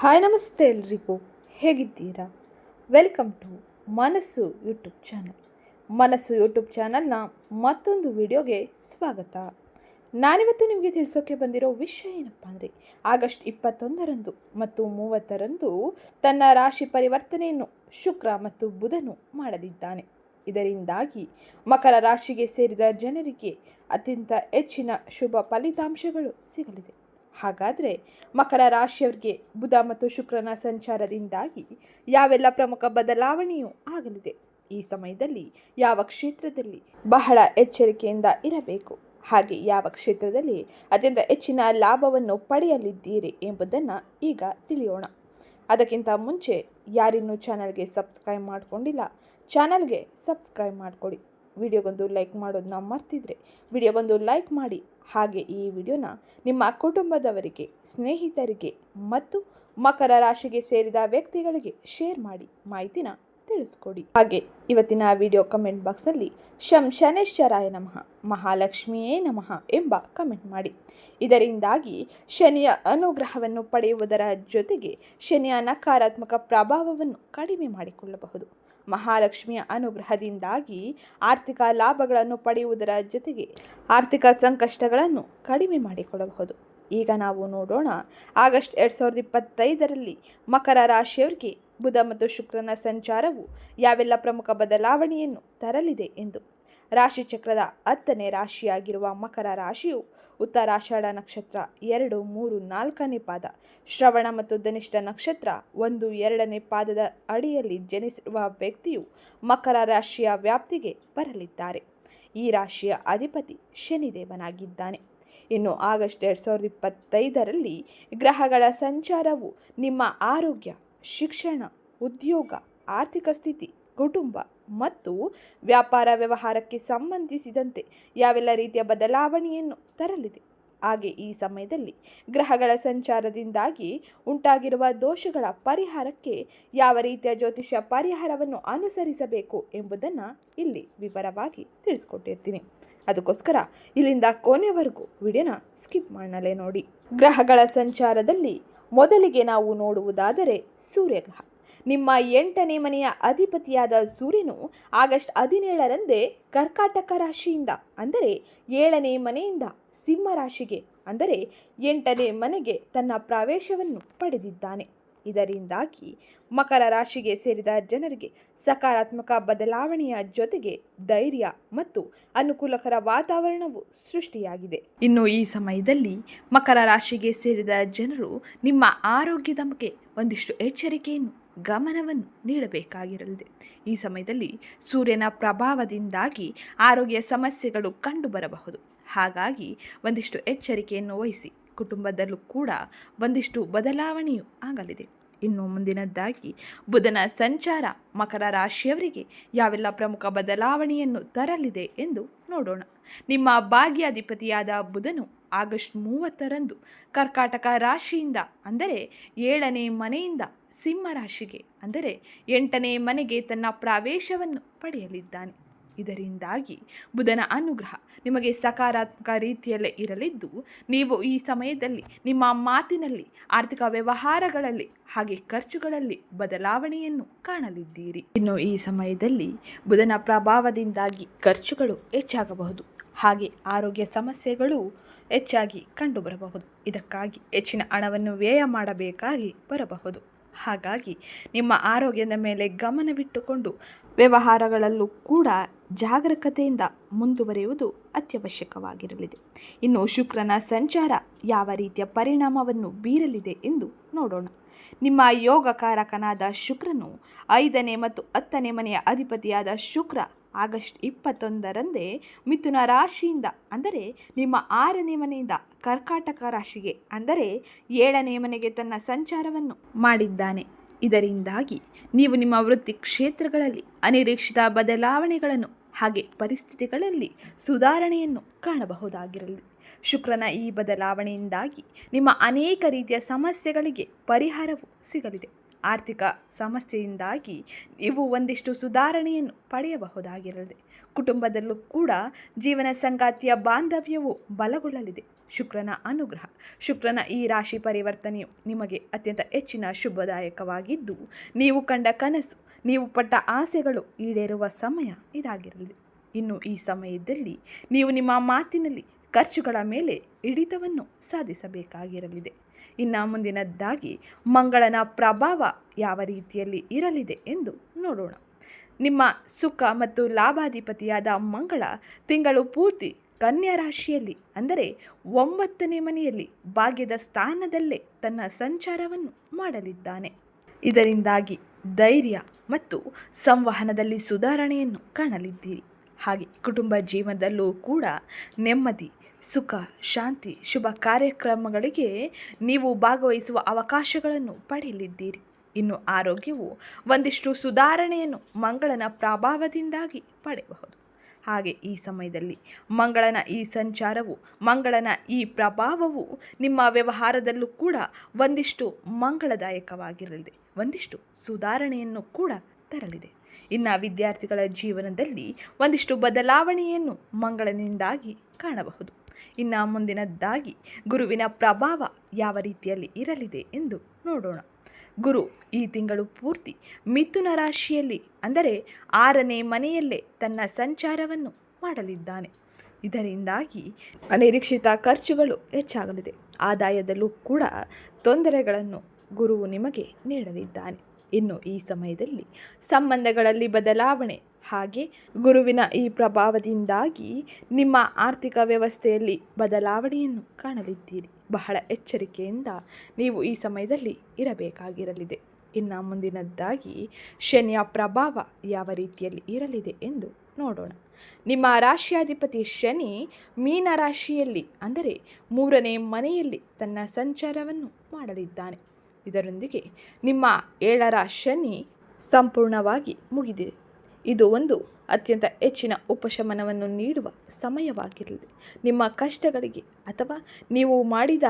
Hi ನಮಸ್ತೆ ಎಲ್ರಿಗೂ. ಹೇಗಿದ್ದೀರಾ? Welcome to Manassu YouTube channel. Manassu YouTube ಚಾನಲ್ನ ಮತ್ತೊಂದು ವಿಡಿಯೋಗೆ ಸ್ವಾಗತ. ನಾನಿವತ್ತು ನಿಮಗೆ ತಿಳಿಸೋಕೆ ಬಂದಿರೋ ವಿಷಯ ಏನಪ್ಪ ಅಂದರೆ, ಆಗಸ್ಟ್ ಇಪ್ಪತ್ತೊಂದರಂದು ಮತ್ತು ಮೂವತ್ತರಂದು ತನ್ನ ರಾಶಿ ಪರಿವರ್ತನೆಯನ್ನು ಶುಕ್ರ ಮತ್ತು ಬುಧನು ಮಾಡಲಿದ್ದಾನೆ. ಇದರಿಂದಾಗಿ ಮಕರ ರಾಶಿಗೆ ಸೇರಿದ ಜನರಿಗೆ ಅತ್ಯಂತ ಹೆಚ್ಚಿನ ಶುಭ ಫಲಿತಾಂಶಗಳು ಸಿಗಲಿದೆ. ಹಾಗಾದರೆ ಮಕರ ರಾಶಿಯವರಿಗೆ ಬುಧ ಮತ್ತು ಶುಕ್ರನ ಸಂಚಾರದಿಂದಾಗಿ ಯಾವೆಲ್ಲ ಪ್ರಮುಖ ಬದಲಾವಣೆಯೂ ಆಗಲಿದೆ. ಈ ಸಮಯದಲ್ಲಿ ಯಾವ ಕ್ಷೇತ್ರದಲ್ಲಿ ಬಹಳ ಎಚ್ಚರಿಕೆಯಿಂದ ಇರಬೇಕು? ಹಾಗೆ ಯಾವ ಕ್ಷೇತ್ರದಲ್ಲಿ ಅತ್ಯಂತ ಹೆಚ್ಚಿನ ಲಾಭವನ್ನು ಪಡೆಯಲಿದ್ದೀರಿ ಎಂಬುದನ್ನು ಈಗ ತಿಳಿಯೋಣ. ಅದಕ್ಕಿಂತ ಮುಂಚೆ ಯಾರಿನ್ನೂ ಚಾನಲ್ಗೆ ಸಬ್ಸ್ಕ್ರೈಬ್ ಮಾಡಿಕೊಂಡಿಲ್ಲ, ಚಾನಲ್ಗೆ ಸಬ್ಸ್ಕ್ರೈಬ್ ಮಾಡಿಕೊಡಿ. ವಿಡಿಯೋಗೊಂದು ಲೈಕ್ ಮಾಡೋದನ್ನ ಮರ್ತಿದ್ರೆ ವಿಡಿಯೋಗೊಂದು ಲೈಕ್ ಮಾಡಿ ಹಾಗೆ ಈ ವಿಡಿಯೋನ ನಿಮ್ಮ ಕುಟುಂಬದವರಿಗೆ, ಸ್ನೇಹಿತರಿಗೆ ಮತ್ತು ಮಕರ ರಾಶಿಗೆ ಸೇರಿದ ವ್ಯಕ್ತಿಗಳಿಗೆ ಶೇರ್ ಮಾಡಿ ಮಾಹಿತಿನ ತಿಳಿಸ್ಕೊಡಿ. ಹಾಗೆ ಇವತ್ತಿನ ವಿಡಿಯೋ ಕಮೆಂಟ್ ಬಾಕ್ಸಲ್ಲಿ ಶಂ ಶನೇಶ್ವರಾಯ ನಮಃ, ಮಹಾಲಕ್ಷ್ಮಿಯೇ ನಮಃ ಎಂಬ ಕಮೆಂಟ್ ಮಾಡಿ. ಇದರಿಂದಾಗಿ ಶನಿಯ ಅನುಗ್ರಹವನ್ನು ಪಡೆಯುವುದರ ಜೊತೆಗೆ ಶನಿಯ ನಕಾರಾತ್ಮಕ ಪ್ರಭಾವವನ್ನು ಕಡಿಮೆ ಮಾಡಿಕೊಳ್ಳಬಹುದು. ಮಹಾಲಕ್ಷ್ಮಿಯ ಅನುಗ್ರಹದಿಂದಾಗಿ ಆರ್ಥಿಕ ಲಾಭಗಳನ್ನು ಪಡೆಯುವುದರ ಜೊತೆಗೆ ಆರ್ಥಿಕ ಸಂಕಷ್ಟಗಳನ್ನು ಕಡಿಮೆ ಮಾಡಿಕೊಳ್ಳಬಹುದು. ಈಗ ನಾವು ನೋಡೋಣ, ಆಗಸ್ಟ್ ಎರಡು ಸಾವಿರದ ಇಪ್ಪತ್ತೈದರಲ್ಲಿ ಮಕರ ರಾಶಿಯವರಿಗೆ ಬುಧ ಮತ್ತು ಶುಕ್ರನ ಸಂಚಾರವು ಯಾವೆಲ್ಲ ಪ್ರಮುಖ ಬದಲಾವಣೆಯನ್ನು ತರಲಿದೆ ಎಂದು. ರಾಶಿಚಕ್ರದ ಹತ್ತನೇ ರಾಶಿಯಾಗಿರುವ ಮಕರ ರಾಶಿಯು ಉತ್ತರಾಷಾಢ ನಕ್ಷತ್ರ ಎರಡು, ಮೂರು, ನಾಲ್ಕನೇ ಪಾದ. ಶ್ರವಣ ಮತ್ತು ಧನಿಷ್ಠ ನಕ್ಷತ್ರ ಒಂದು, ಎರಡನೇ ಪಾದದ ಅಡಿಯಲ್ಲಿ ಜನಿಸಿರುವ ವ್ಯಕ್ತಿಯು ಮಕರ ರಾಶಿಯ ವ್ಯಾಪ್ತಿಗೆ ಬರಲಿದ್ದಾರೆ. ಈ ರಾಶಿಯ ಅಧಿಪತಿ ಶನಿದೇವನಾಗಿದ್ದಾನೆ. ಇನ್ನು ಆಗಸ್ಟ್ ಎರಡು ಸಾವಿರದ ಇಪ್ಪತ್ತೈದರಲ್ಲಿ ಗ್ರಹಗಳ ಸಂಚಾರವು ನಿಮ್ಮ ಆರೋಗ್ಯ, ಶಿಕ್ಷಣ, ಉದ್ಯೋಗ, ಆರ್ಥಿಕ ಸ್ಥಿತಿ ಕುಟುಂಬ ಮತ್ತು ವ್ಯಾಪಾರ ವ್ಯವಹಾರಕ್ಕೆ ಸಂಬಂಧಿಸಿದಂತೆ ಯಾವೆಲ್ಲ ರೀತಿಯ ಬದಲಾವಣೆಯನ್ನು ತರಲಿದೆ. ಹಾಗೆ ಈ ಸಮಯದಲ್ಲಿ ಗ್ರಹಗಳ ಸಂಚಾರದಿಂದಾಗಿ ಉಂಟಾಗಿರುವ ದೋಷಗಳ ಪರಿಹಾರಕ್ಕೆ ಯಾವ ರೀತಿಯ ಜ್ಯೋತಿಷ್ಯ ಪರಿಹಾರವನ್ನು ಅನುಸರಿಸಬೇಕು ಎಂಬುದನ್ನು ಇಲ್ಲಿ ವಿವರವಾಗಿ ತಿಳಿಸ್ಕೊಟ್ಟಿರ್ತೀನಿ. ಅದಕ್ಕೋಸ್ಕರ ಇಲ್ಲಿಂದ ಕೊನೆವರೆಗೂ ವಿಡಿಯೋನ ಸ್ಕಿಪ್ ಮಾಡಲೇ ನೋಡಿ. ಗ್ರಹಗಳ ಸಂಚಾರದಲ್ಲಿ ಮೊದಲಿಗೆ ನಾವು ನೋಡುವುದಾದರೆ ಸೂರ್ಯಗ್ರಹ ನಿಮ್ಮ ಎಂಟನೇ ಮನೆಯ ಅಧಿಪತಿಯಾದ ಸೂರ್ಯನು ಆಗಸ್ಟ್ ಹದಿನೇಳರಂದೇ ಕರ್ಕಾಟಕ ರಾಶಿಯಿಂದ, ಅಂದರೆ ಏಳನೇ ಮನೆಯಿಂದ ಸಿಂಹ ರಾಶಿಗೆ, ಅಂದರೆ ಎಂಟನೇ ಮನೆಗೆ ತನ್ನ ಪ್ರವೇಶವನ್ನು ಪಡೆದಿದ್ದಾನೆ. ಇದರಿಂದಾಗಿ ಮಕರ ರಾಶಿಗೆ ಸೇರಿದ ಜನರಿಗೆ ಸಕಾರಾತ್ಮಕ ಬದಲಾವಣೆಯ ಜೊತೆಗೆ ಧೈರ್ಯ ಮತ್ತು ಅನುಕೂಲಕರ ವಾತಾವರಣವು ಸೃಷ್ಟಿಯಾಗಿದೆ. ಇನ್ನು ಈ ಸಮಯದಲ್ಲಿ ಮಕರ ರಾಶಿಗೆ ಸೇರಿದ ಜನರು ನಿಮ್ಮ ಆರೋಗ್ಯದ ಬಗ್ಗೆ ಒಂದಿಷ್ಟು ಎಚ್ಚರಿಕೆಯನ್ನು ಗಮನವನ್ನು ನೀಡಬೇಕಾಗಿರಲಿದೆ. ಈ ಸಮಯದಲ್ಲಿ ಸೂರ್ಯನ ಪ್ರಭಾವದಿಂದಾಗಿ ಆರೋಗ್ಯ ಸಮಸ್ಯೆಗಳು ಕಂಡುಬರಬಹುದು. ಹಾಗಾಗಿ ಒಂದಿಷ್ಟು ಎಚ್ಚರಿಕೆಯನ್ನು ವಹಿಸಿ, ಕುಟುಂಬದಲ್ಲೂ ಕೂಡ ಒಂದಿಷ್ಟು ಬದಲಾವಣೆಯೂ ಆಗಲಿದೆ. ಇನ್ನು ಮುಂದಿನದ್ದಾಗಿ, ಬುಧನ ಸಂಚಾರ ಮಕರ ರಾಶಿಯವರಿಗೆ ಯಾವೆಲ್ಲ ಪ್ರಮುಖ ಬದಲಾವಣೆಯನ್ನು ತರಲಿದೆ ಎಂದು ನೋಡೋಣ. ನಿಮ್ಮ ಭಾಗ್ಯಾಧಿಪತಿಯಾದ ಬುಧನು ಆಗಸ್ಟ್ ಮೂವತ್ತರಂದು ಕರ್ಕಾಟಕ ರಾಶಿಯಿಂದ, ಅಂದರೆ ಏಳನೇ ಮನೆಯಿಂದ ಸಿಂಹ ರಾಶಿಗೆ, ಅಂದರೆ ಎಂಟನೇ ಮನೆಗೆ ತನ್ನ ಪ್ರವೇಶವನ್ನು ಪಡೆಯಲಿದ್ದಾನೆ. ಇದರಿಂದಾಗಿ ಬುಧನ ಅನುಗ್ರಹ ನಿಮಗೆ ಸಕಾರಾತ್ಮಕ ರೀತಿಯಲ್ಲೇ ಇರಲಿದ್ದು, ನೀವು ಈ ಸಮಯದಲ್ಲಿ ನಿಮ್ಮ ಮಾತಿನಲ್ಲಿ, ಆರ್ಥಿಕ ವ್ಯವಹಾರಗಳಲ್ಲಿ, ಹಾಗೆ ಖರ್ಚುಗಳಲ್ಲಿ ಬದಲಾವಣೆಯನ್ನು ಕಾಣಲಿದ್ದೀರಿ. ಇನ್ನು ಈ ಸಮಯದಲ್ಲಿ ಬುಧನ ಪ್ರಭಾವದಿಂದಾಗಿ ಖರ್ಚುಗಳು ಹೆಚ್ಚಾಗಬಹುದು. ಹಾಗೆ ಆರೋಗ್ಯ ಸಮಸ್ಯೆಗಳು ಹೆಚ್ಚಾಗಿ ಕಂಡುಬರಬಹುದು. ಇದಕ್ಕಾಗಿ ಹೆಚ್ಚಿನ ಹಣವನ್ನು ವ್ಯಯ ಮಾಡಬೇಕಾಗಿ ಬರಬಹುದು. ಹಾಗಾಗಿ ನಿಮ್ಮ ಆರೋಗ್ಯದ ಮೇಲೆ ಗಮನವಿಟ್ಟುಕೊಂಡು ವ್ಯವಹಾರಗಳಲ್ಲೂ ಕೂಡ ಜಾಗರೂಕತೆಯಿಂದ ಮುಂದುವರಿಯುವುದು ಅತ್ಯವಶ್ಯಕವಾಗಿರಲಿದೆ. ಇನ್ನು ಶುಕ್ರನ ಸಂಚಾರ ಯಾವ ರೀತಿಯ ಪರಿಣಾಮವನ್ನು ಬೀರಲಿದೆ ಎಂದು ನೋಡೋಣ. ನಿಮ್ಮ ಯೋಗಕಾರಕನಾದ ಶುಕ್ರನು ಐದನೇ ಮತ್ತು ಹತ್ತನೇ ಮನೆಯ ಅಧಿಪತಿಯಾದ ಶುಕ್ರ ಆಗಸ್ಟ್ ಇಪ್ಪತ್ತೊಂದರಂದೇ ಮಿಥುನ ರಾಶಿಯಿಂದ, ಅಂದರೆ ನಿಮ್ಮ ಆರನೇ ಮನೆಯಿಂದ ಕರ್ಕಾಟಕ ರಾಶಿಗೆ, ಅಂದರೆ ಏಳನೇ ಮನೆಗೆ ತನ್ನ ಸಂಚಾರವನ್ನು ಮಾಡಿದ್ದಾನೆ. ಇದರಿಂದಾಗಿ ನೀವು ನಿಮ್ಮ ವೃತ್ತಿ ಕ್ಷೇತ್ರಗಳಲ್ಲಿ ಅನಿರೀಕ್ಷಿತ ಬದಲಾವಣೆಗಳನ್ನು ಹಾಗೆ ಪರಿಸ್ಥಿತಿಗಳಲ್ಲಿ ಸುಧಾರಣೆಯನ್ನು ಕಾಣಬಹುದಾಗಿರಲಿ. ಶುಕ್ರನ ಈ ಬದಲಾವಣೆಯಿಂದಾಗಿ ನಿಮ್ಮ ಅನೇಕ ರೀತಿಯ ಸಮಸ್ಯೆಗಳಿಗೆ ಪರಿಹಾರವು ಸಿಗಲಿದೆ. ಆರ್ಥಿಕ ಸಮಸ್ಯೆಯಿಂದಾಗಿ ನೀವು ಒಂದಿಷ್ಟು ಸುಧಾರಣೆಯನ್ನು ಪಡೆಯಬಹುದಾಗಿರಲಿದೆ. ಕುಟುಂಬದಲ್ಲೂ ಕೂಡ ಜೀವನ ಸಂಗಾತಿಯ ಬಾಂಧವ್ಯವು ಬಲಗೊಳ್ಳಲಿದೆ. ಶುಕ್ರನ ಅನುಗ್ರಹ. ಶುಕ್ರನ ಈ ರಾಶಿ ಪರಿವರ್ತನೆಯು ನಿಮಗೆ ಅತ್ಯಂತ ಹೆಚ್ಚಿನ ಶುಭದಾಯಕವಾಗಿದ್ದು, ನೀವು ಕಂಡ ಕನಸು, ನೀವು ಪಟ್ಟ ಆಸೆಗಳು ಈಡೇರುವ ಸಮಯ ಇದಾಗಿರಲಿದೆ. ಇನ್ನು ಈ ಸಮಯದಲ್ಲಿ ನೀವು ನಿಮ್ಮ ಮಾತಿನಲ್ಲಿ ಖರ್ಚುಗಳ ಮೇಲೆ ಹಿಡಿತವನ್ನು ಸಾಧಿಸಬೇಕಾಗಿರಲಿದೆ. ಇನ್ನು ಮುಂದಿನದ್ದಾಗಿ ಮಂಗಳನ ಪ್ರಭಾವ ಯಾವ ರೀತಿಯಲ್ಲಿ ಇರಲಿದೆ ಎಂದು ನೋಡೋಣ. ನಿಮ್ಮ ಸುಖ ಮತ್ತು ಲಾಭಾಧಿಪತಿಯಾದ ಮಂಗಳ ತಿಂಗಳು ಪೂರ್ತಿ ಕನ್ಯಾ ರಾಶಿಯಲ್ಲಿ, ಅಂದರೆ ಒಂಬತ್ತನೇ ಮನೆಯಲ್ಲಿ ಭಾಗ್ಯದ ಸ್ಥಾನದಲ್ಲೇ ತನ್ನ ಸಂಚಾರವನ್ನು ಮಾಡಲಿದ್ದಾನೆ. ಇದರಿಂದಾಗಿ ಧೈರ್ಯ ಮತ್ತು ಸಂವಹನದಲ್ಲಿ ಸುಧಾರಣೆಯನ್ನು ಕಾಣಲಿದ್ದೀರಿ. ಹಾಗೆ ಕುಟುಂಬ ಜೀವನದಲ್ಲೂ ಕೂಡ ನೆಮ್ಮದಿ, ಸುಖ, ಶಾಂತಿ, ಶುಭ ಕಾರ್ಯಕ್ರಮಗಳಿಗೆ ನೀವು ಭಾಗವಹಿಸುವ ಅವಕಾಶಗಳನ್ನು ಪಡೆಯಲಿದ್ದೀರಿ. ಇನ್ನು ಆರೋಗ್ಯವು ಒಂದಿಷ್ಟು ಸುಧಾರಣೆಯನ್ನು ಮಂಗಳನ ಪ್ರಭಾವದಿಂದಾಗಿ ಪಡೆಯಬಹುದು. ಹಾಗೆ ಈ ಸಮಯದಲ್ಲಿ ಮಂಗಳನ ಈ ಸಂಚಾರವು, ಮಂಗಳನ ಈ ಪ್ರಭಾವವು ನಿಮ್ಮ ವ್ಯವಹಾರದಲ್ಲೂ ಕೂಡ ಒಂದಿಷ್ಟು ಮಂಗಳದಾಯಕವಾಗಿರಲಿದೆ. ಒಂದಿಷ್ಟು ಸುಧಾರಣೆಯನ್ನು ಕೂಡ ತರಲಿದೆ. ಇನ್ನು ವಿದ್ಯಾರ್ಥಿಗಳ ಜೀವನದಲ್ಲಿ ಒಂದಿಷ್ಟು ಬದಲಾವಣೆಯನ್ನು ಮಂಗಳನಿಂದಾಗಿ ಕಾಣಬಹುದು. ಇನ್ನು ಮುಂದಿನದ್ದಾಗಿ ಗುರುವಿನ ಪ್ರಭಾವ ಯಾವ ರೀತಿಯಲ್ಲಿ ಇರಲಿದೆ ಎಂದು ನೋಡೋಣ. ಗುರು ಈ ತಿಂಗಳು ಪೂರ್ತಿ ಮಿಥುನ ರಾಶಿಯಲ್ಲಿ, ಅಂದರೆ ಆರನೇ ಮನೆಯಲ್ಲೇ ತನ್ನ ಸಂಚಾರವನ್ನು ಮಾಡಲಿದ್ದಾನೆ. ಇದರಿಂದಾಗಿ ಅನಿರೀಕ್ಷಿತ ಖರ್ಚುಗಳು ಹೆಚ್ಚಾಗಲಿದೆ. ಆದಾಯದಲ್ಲೂ ಕೂಡ ತೊಂದರೆಗಳನ್ನು ಗುರುವು ನಿಮಗೆ ನೀಡಲಿದ್ದಾನೆ. ಇನ್ನು ಈ ಸಮಯದಲ್ಲಿ ಸಂಬಂಧಗಳಲ್ಲಿ ಬದಲಾವಣೆ, ಹಾಗೆ ಗುರುವಿನ ಈ ಪ್ರಭಾವದಿಂದಾಗಿ ನಿಮ್ಮ ಆರ್ಥಿಕ ವ್ಯವಸ್ಥೆಯಲ್ಲಿ ಬದಲಾವಣೆಯನ್ನು ಕಾಣಲಿದ್ದೀರಿ. ಬಹಳ ಎಚ್ಚರಿಕೆಯಿಂದ ನೀವು ಈ ಸಮಯದಲ್ಲಿ ಇರಬೇಕಾಗಿರಲಿದೆ. ಇನ್ನು ಮುಂದಿನದ್ದಾಗಿ ಶನಿಯ ಪ್ರಭಾವ ಯಾವ ರೀತಿಯಲ್ಲಿ ಇರಲಿದೆ ಎಂದು ನೋಡೋಣ. ನಿಮ್ಮ ರಾಶಿಯಾಧಿಪತಿ ಶನಿ ಮೀನ ರಾಶಿಯಲ್ಲಿ ಅಂದರೆ ಮೂರನೇ ಮನೆಯಲ್ಲಿ ತನ್ನ ಸಂಚಾರವನ್ನು ಮಾಡಲಿದ್ದಾನೆ. ಇದರೊಂದಿಗೆ ನಿಮ್ಮ ಏಳರ ಶನಿ ಸಂಪೂರ್ಣವಾಗಿ ಮುಗಿದಿದೆ. ಇದು ಒಂದು ಅತ್ಯಂತ ಹೆಚ್ಚಿನ ಉಪಶಮನವನ್ನು ನೀಡುವ ಸಮಯವಾಗಿರಲಿದೆ ನಿಮ್ಮ ಕಷ್ಟಗಳಿಗೆ ಅಥವಾ ನೀವು ಮಾಡಿದ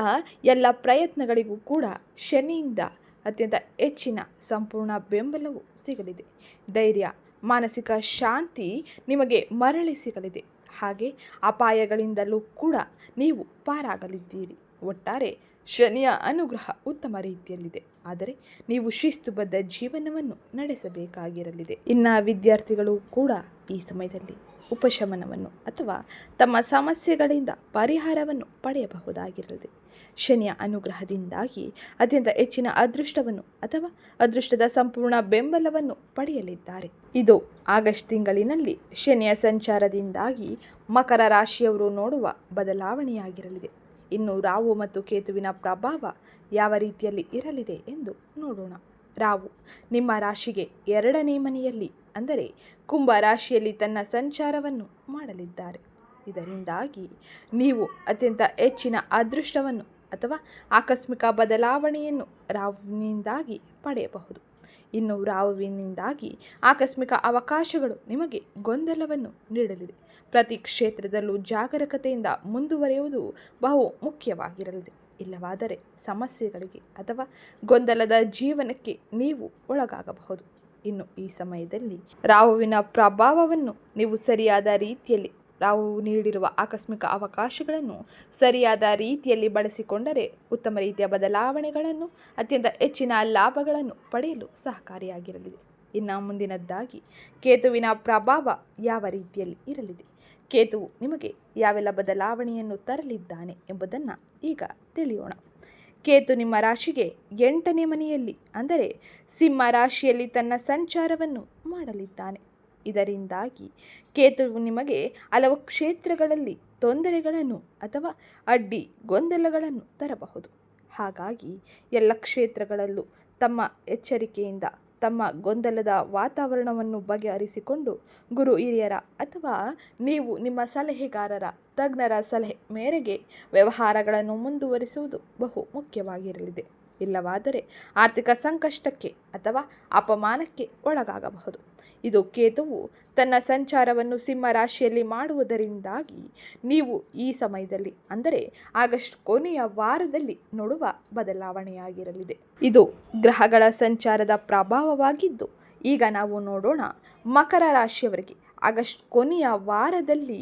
ಎಲ್ಲ ಪ್ರಯತ್ನಗಳಿಗೂ ಕೂಡ ಶನಿಯಿಂದ ಅತ್ಯಂತ ಹೆಚ್ಚಿನ ಸಂಪೂರ್ಣ ಬೆಂಬಲವು ಸಿಗಲಿದೆ. ಧೈರ್ಯ, ಮಾನಸಿಕ ಶಾಂತಿ ನಿಮಗೆ ಮರಳಿ ಸಿಗಲಿದೆ. ಹಾಗೆ ಅಪಾಯಗಳಿಂದಲೂ ಕೂಡ ನೀವು ಪಾರಾಗಲಿದ್ದೀರಿ. ಒಟ್ಟಾರೆ ಶನಿಯ ಅನುಗ್ರಹ ಉತ್ತಮ ರೀತಿಯಲ್ಲಿದೆ. ಆದರೆ ನೀವು ಶಿಸ್ತುಬದ್ಧ ಜೀವನವನ್ನು ನಡೆಸಬೇಕಾಗಿರಲಿದೆ. ಇನ್ನು ವಿದ್ಯಾರ್ಥಿಗಳು ಕೂಡ ಈ ಸಮಯದಲ್ಲಿ ಉಪಶಮನವನ್ನು ಅಥವಾ ತಮ್ಮ ಸಮಸ್ಯೆಗಳಿಂದ ಪರಿಹಾರವನ್ನು ಪಡೆಯಬಹುದಾಗಿರಲಿದೆ. ಶನಿಯ ಅನುಗ್ರಹದಿಂದಾಗಿ ಅತ್ಯಂತ ಹೆಚ್ಚಿನ ಅದೃಷ್ಟವನ್ನು ಅಥವಾ ಅದೃಷ್ಟದ ಸಂಪೂರ್ಣ ಬೆಂಬಲವನ್ನು ಪಡೆಯಲಿದ್ದಾರೆ. ಇದು ಆಗಸ್ಟ್ ತಿಂಗಳಿನಲ್ಲಿ ಶನಿಯ ಸಂಚಾರದಿಂದಾಗಿ ಮಕರ ರಾಶಿಯವರು ನೋಡುವ ಬದಲಾವಣೆಯಾಗಿರಲಿದೆ. ಇನ್ನು ರಾವು ಮತ್ತು ಕೇತುವಿನ ಪ್ರಭಾವ ಯಾವ ರೀತಿಯಲ್ಲಿ ಇರಲಿದೆ ಎಂದು ನೋಡೋಣ. ರಾವು, ನಿಮ್ಮ ರಾಶಿಗೆ ಎರಡನೇ ಮನೆಯಲ್ಲಿ, ಅಂದರೆ ಕುಂಭ ರಾಶಿಯಲ್ಲಿ ತನ್ನ ಸಂಚಾರವನ್ನು ಮಾಡಲಿದ್ದಾರೆ. ಇದರಿಂದಾಗಿ ನೀವು ಅತ್ಯಂತ ಹೆಚ್ಚಿನ ಅದೃಷ್ಟವನ್ನು ಅಥವಾ ಆಕಸ್ಮಿಕ ಬದಲಾವಣೆಯನ್ನು ರಾವಿನಿಂದಾಗಿ ಪಡೆಯಬಹುದು. ಇನ್ನು ರಾಹುವಿನಿಂದಾಗಿ ಆಕಸ್ಮಿಕ ಅವಕಾಶಗಳು ನಿಮಗೆ ಗೊಂದಲವನ್ನು ನೀಡಲಿದೆ. ಪ್ರತಿ ಕ್ಷೇತ್ರದಲ್ಲೂ ಜಾಗರೂಕತೆಯಿಂದ ಮುಂದುವರಿಯುವುದು ಬಹು ಮುಖ್ಯವಾಗಿರಲಿದೆ. ಇಲ್ಲವಾದರೆ ಸಮಸ್ಯೆಗಳಿಗೆ ಅಥವಾ ಗೊಂದಲದ ಜೀವನಕ್ಕೆ ನೀವು ಒಳಗಾಗಬಹುದು. ಇನ್ನು ಈ ಸಮಯದಲ್ಲಿ ರಾಹುವಿನ ಪ್ರಭಾವವನ್ನು ನೀವು ಸರಿಯಾದ ರೀತಿಯಲ್ಲಿ ರಾಹು ನೀಡಿರುವ ಆಕಸ್ಮಿಕ ಅವಕಾಶಗಳನ್ನು ಸರಿಯಾದ ರೀತಿಯಲ್ಲಿ ಬಳಸಿಕೊಂಡರೆ ಉತ್ತಮ ರೀತಿಯ ಬದಲಾವಣೆಗಳನ್ನು, ಅತ್ಯಂತ ಹೆಚ್ಚಿನ ಲಾಭಗಳನ್ನು ಪಡೆಯಲು ಸಹಕಾರಿಯಾಗಿರಲಿದೆ. ಇನ್ನು ಮುಂದಿನದ್ದಾಗಿ, ಕೇತುವಿನ ಪ್ರಭಾವ ಯಾವ ರೀತಿಯಲ್ಲಿ ಇರಲಿದೆ? ಕೇತುವು ನಿಮಗೆ ಯಾವೆಲ್ಲ ಬದಲಾವಣೆಯನ್ನು ತರಲಿದ್ದಾನೆ ಎಂಬುದನ್ನು ಈಗ ತಿಳಿಯೋಣ. ಕೇತು ನಿಮ್ಮ ರಾಶಿಗೆ ಎಂಟನೇ ಮನೆಯಲ್ಲಿ, ಅಂದರೆ ಸಿಂಹ ರಾಶಿಯಲ್ಲಿ ತನ್ನ ಸಂಚಾರವನ್ನು ಮಾಡಲಿದ್ದಾನೆ. ಇದರಿಂದಾಗಿ ಕೇತುವು ನಿಮಗೆ ಹಲವು ಕ್ಷೇತ್ರಗಳಲ್ಲಿ ತೊಂದರೆಗಳನ್ನು ಅಥವಾ ಅಡ್ಡಿ ಗೊಂದಲಗಳನ್ನು ತರಬಹುದು. ಹಾಗಾಗಿ ಎಲ್ಲ ಕ್ಷೇತ್ರಗಳಲ್ಲೂ ತಮ್ಮ ಎಚ್ಚರಿಕೆಯಿಂದ ತಮ್ಮ ಗೊಂದಲದ ವಾತಾವರಣವನ್ನು ಬಗೆಹರಿಸಿಕೊಂಡು ಗುರು ಹಿರಿಯರ ಅಥವಾ ನೀವು ನಿಮ್ಮ ಸಲಹೆಗಾರರ ತಜ್ಞರ ಸಲಹೆ ಮೇರೆಗೆ ವ್ಯವಹಾರಗಳನ್ನು ಮುಂದುವರಿಸುವುದು ಬಹು ಮುಖ್ಯವಾಗಿರಲಿದೆ. ಇಲ್ಲವಾದರೆ ಆರ್ಥಿಕ ಸಂಕಷ್ಟಕ್ಕೆ ಅಥವಾ ಅಪಮಾನಕ್ಕೆ ಒಳಗಾಗಬಹುದು. ಇದು ಕೇತುವು ತನ್ನ ಸಂಚಾರವನ್ನು ಸಿಂಹ ರಾಶಿಯಲ್ಲಿ ಮಾಡುವುದರಿಂದಾಗಿ ನೀವು ಈ ಸಮಯದಲ್ಲಿ, ಅಂದರೆ ಆಗಸ್ಟ್ ಕೊನೆಯ ವಾರದಲ್ಲಿ ನೋಡುವ ಬದಲಾವಣೆಯಾಗಿರಲಿದೆ. ಇದು ಗ್ರಹಗಳ ಸಂಚಾರದ ಪ್ರಭಾವವಾಗಿದ್ದು, ಈಗ ನಾವು ನೋಡೋಣ ಮಕರ ರಾಶಿಯವರಿಗೆ ಆಗಸ್ಟ್ ಕೊನೆಯ ವಾರದಲ್ಲಿ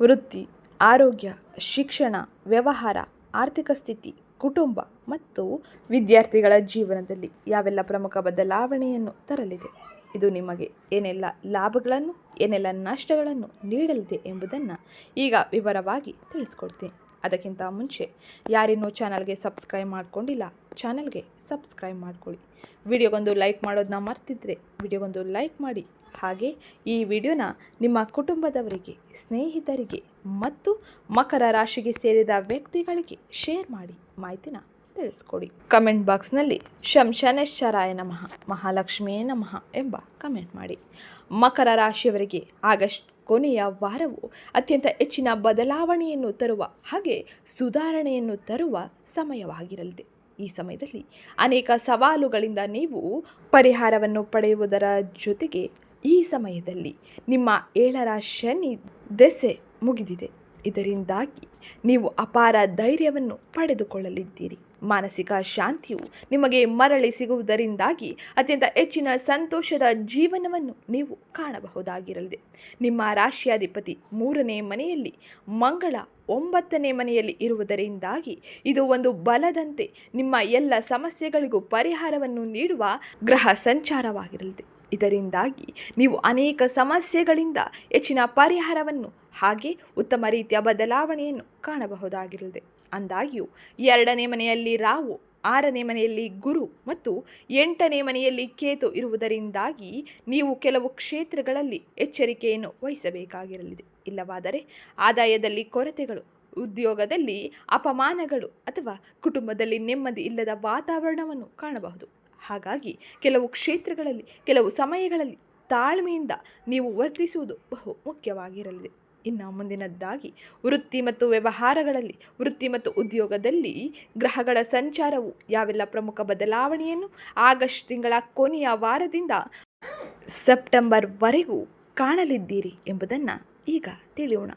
ವೃತ್ತಿ, ಆರೋಗ್ಯ, ಶಿಕ್ಷಣ, ವ್ಯವಹಾರ, ಆರ್ಥಿಕ ಸ್ಥಿತಿ ಕುಟುಂಬ ಮತ್ತು ವಿದ್ಯಾರ್ಥಿಗಳ ಜೀವನದಲ್ಲಿ ಯಾವೆಲ್ಲ ಪ್ರಮುಖ ಬದಲಾವಣೆಯನ್ನು ತರಲಿದೆ? ಇದು ನಿಮಗೆ ಏನೆಲ್ಲ ಲಾಭಗಳನ್ನು, ಏನೆಲ್ಲ ನಷ್ಟಗಳನ್ನು ನೀಡಲಿದೆ ಎಂಬುದನ್ನು ಈಗ ವಿವರವಾಗಿ ತಿಳಿಸ್ಕೊಡ್ತೀನಿ. ಅದಕ್ಕಿಂತ ಮುಂಚೆ, ಯಾರಿನ್ನೂ ಚಾನಲ್ಗೆ ಸಬ್ಸ್ಕ್ರೈಬ್ ಮಾಡ್ಕೊಂಡಿಲ್ಲ, ಚಾನಲ್ಗೆ ಸಬ್ಸ್ಕ್ರೈಬ್ ಮಾಡ್ಕೊಳ್ಳಿ. ವಿಡಿಯೋಗೊಂದು ಲೈಕ್ ಮಾಡೋದನ್ನ ಮರ್ತಿದ್ರೆ ವಿಡಿಯೋಗೊಂದು ಲೈಕ್ ಮಾಡಿ. ಹಾಗೆ ಈ ವಿಡಿಯೋನ ನಿಮ್ಮ ಕುಟುಂಬದವರಿಗೆ, ಸ್ನೇಹಿತರಿಗೆ ಮತ್ತು ಮಕರ ರಾಶಿಗೆ ಸೇರಿದ ವ್ಯಕ್ತಿಗಳಿಗೆ ಶೇರ್ ಮಾಡಿ ಮಾಹಿತಿನ ತಿಳಿಸ್ಕೊಡಿ. ಕಮೆಂಟ್ ಬಾಕ್ಸ್ನಲ್ಲಿ ಶಂ ಶನೇಶ್ವರಾಯ ನಮಃ, ಮಹಾಲಕ್ಷ್ಮಿಯೇ ನಮಃ ಎಂಬ ಕಮೆಂಟ್ ಮಾಡಿ. ಮಕರ ರಾಶಿಯವರಿಗೆ ಆಗಸ್ಟ್ ಕೊನೆಯ ವಾರವು ಅತ್ಯಂತ ಹೆಚ್ಚಿನ ಬದಲಾವಣೆಯನ್ನು ತರುವ ಹಾಗೆ ಸುಧಾರಣೆಯನ್ನು ತರುವ ಸಮಯವಾಗಿರಲಿದೆ. ಈ ಸಮಯದಲ್ಲಿ ಅನೇಕ ಸವಾಲುಗಳಿಂದ ನೀವು ಪರಿಹಾರವನ್ನು ಪಡೆಯುವುದರ ಜೊತೆಗೆ ಈ ಸಮಯದಲ್ಲಿ ನಿಮ್ಮ ಏಳರ ಶನಿ ದೆಸೆ ಮುಗಿದಿದೆ. ಇದರಿಂದಾಗಿ ನೀವು ಅಪಾರ ಧೈರ್ಯವನ್ನು ಪಡೆದುಕೊಳ್ಳಲಿದ್ದೀರಿ. ಮಾನಸಿಕ ಶಾಂತಿಯು ನಿಮಗೆ ಮರಳಿ ಸಿಗುವುದರಿಂದಾಗಿ ಅತ್ಯಂತ ಹೆಚ್ಚಿನ ಸಂತೋಷದ ಜೀವನವನ್ನು ನೀವು ಕಾಣಬಹುದಾಗಿರಲಿದೆ. ನಿಮ್ಮ ರಾಶಿಯಾಧಿಪತಿ ಮೂರನೇ ಮನೆಯಲ್ಲಿ, ಮಂಗಳ ಒಂಬತ್ತನೇ ಮನೆಯಲ್ಲಿ ಇರುವುದರಿಂದಾಗಿ ಇದು ಒಂದು ಬಲದಂತೆ ನಿಮ್ಮ ಎಲ್ಲ ಸಮಸ್ಯೆಗಳಿಗೂ ಪರಿಹಾರವನ್ನು ನೀಡುವ ಗ್ರಹ ಸಂಚಾರವಾಗಿರಲಿದೆ. ಇದರಿಂದಾಗಿ ನೀವು ಅನೇಕ ಸಮಸ್ಯೆಗಳಿಂದ ಹೆಚ್ಚಿನ ಪರಿಹಾರವನ್ನು ಹಾಗೆ ಉತ್ತಮ ರೀತಿಯ ಬದಲಾವಣೆಯನ್ನು ಕಾಣಬಹುದಾಗಿರಲಿದೆ. ಅಂದಾಗ್ಯೂ, ಎರಡನೇ ಮನೆಯಲ್ಲಿ ರಾವು ಆರನೇ ಮನೆಯಲ್ಲಿ ಗುರು ಮತ್ತು ಎಂಟನೇ ಮನೆಯಲ್ಲಿ ಕೇತು ಇರುವುದರಿಂದಾಗಿ ನೀವು ಕೆಲವು ಕ್ಷೇತ್ರಗಳಲ್ಲಿ ಎಚ್ಚರಿಕೆಯನ್ನು ವಹಿಸಬೇಕಾಗಿರಲಿದೆ. ಇಲ್ಲವಾದರೆ ಆದಾಯದಲ್ಲಿ ಕೊರತೆಗಳು, ಉದ್ಯೋಗದಲ್ಲಿ ಅಪಮಾನಗಳು ಅಥವಾ ಕುಟುಂಬದಲ್ಲಿ ನೆಮ್ಮದಿ ಇಲ್ಲದ ವಾತಾವರಣವನ್ನು ಕಾಣಬಹುದು. ಹಾಗಾಗಿ ಕೆಲವು ಕ್ಷೇತ್ರಗಳಲ್ಲಿ, ಕೆಲವು ಸಮಯಗಳಲ್ಲಿ ತಾಳ್ಮೆಯಿಂದ ನೀವು ವರ್ತಿಸುವುದು ಬಹು ಮುಖ್ಯವಾಗಿರಲಿದೆ. ಇನ್ನು ಮುಂದಿನದ್ದಾಗಿ, ವೃತ್ತಿ ಮತ್ತು ವ್ಯವಹಾರಗಳಲ್ಲಿ, ವೃತ್ತಿ ಮತ್ತು ಉದ್ಯೋಗದಲ್ಲಿ ಗ್ರಹಗಳ ಸಂಚಾರವು ಯಾವೆಲ್ಲ ಪ್ರಮುಖ ಬದಲಾವಣೆಯನ್ನು ಆಗಸ್ಟ್ ತಿಂಗಳ ಕೊನೆಯ ವಾರದಿಂದ ಸೆಪ್ಟೆಂಬರ್ವರೆಗೂ ಕಾಣಲಿದ್ದೀರಿ ಎಂಬುದನ್ನು ಈಗ ತಿಳಿಯೋಣ.